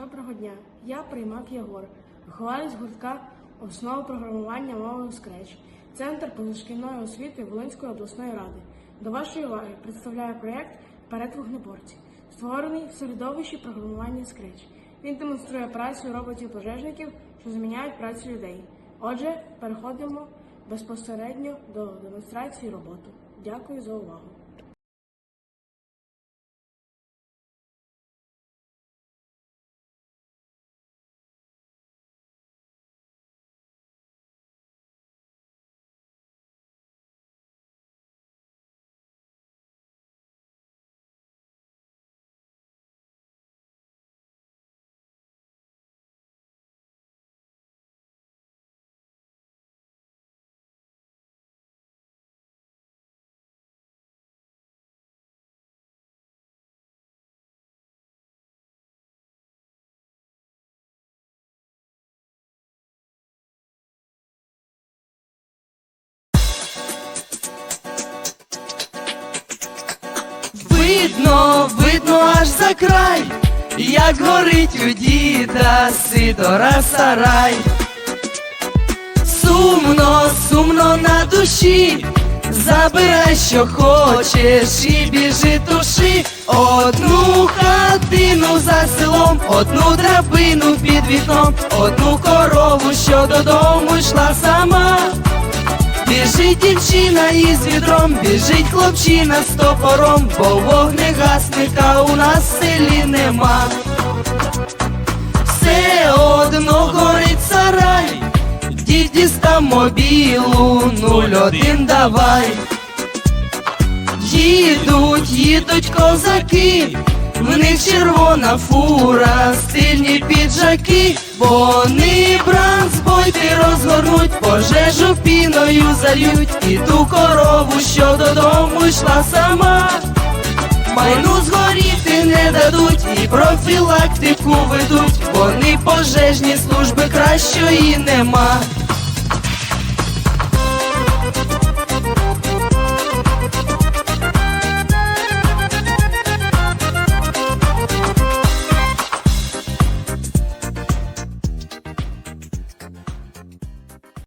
доброго дня. Я Приймак Єгор, вихованець гуртка основи програмування мовою Scratch, Центр позашкільної освіти Волинської обласної ради. До вашої уваги представляю проєкт Перед вогнеборці, створений в середовищі програмування Scratch. Він демонструє працю роботів-пожежників, що заміняють працю людей. Отже, переходимо безпосередньо до демонстрації роботи. Дякую за увагу. Видно, видно аж за край, як горить у діда Сидора сарай. Сумно, сумно на душі, забирай, що хочеш, і біжи туши одну хатину за селом, одну драбину під вікном, одну корову, що додому йшла сама. Біжить дівчина із відром, біжить хлопчина з топором, бо вогнегасника у нас в селі нема. Все одно горить сарай, дід дістав мобілу, нуль один давай. Їдуть, їдуть козаки, в них червона фура, стильні піджаки, вони бранзбойти розгорнуть, пожежу піною зальють, і ту корову, що додому йшла сама. Майну згоріти не дадуть і профілактику ведуть, вони пожежні служби кращої нема.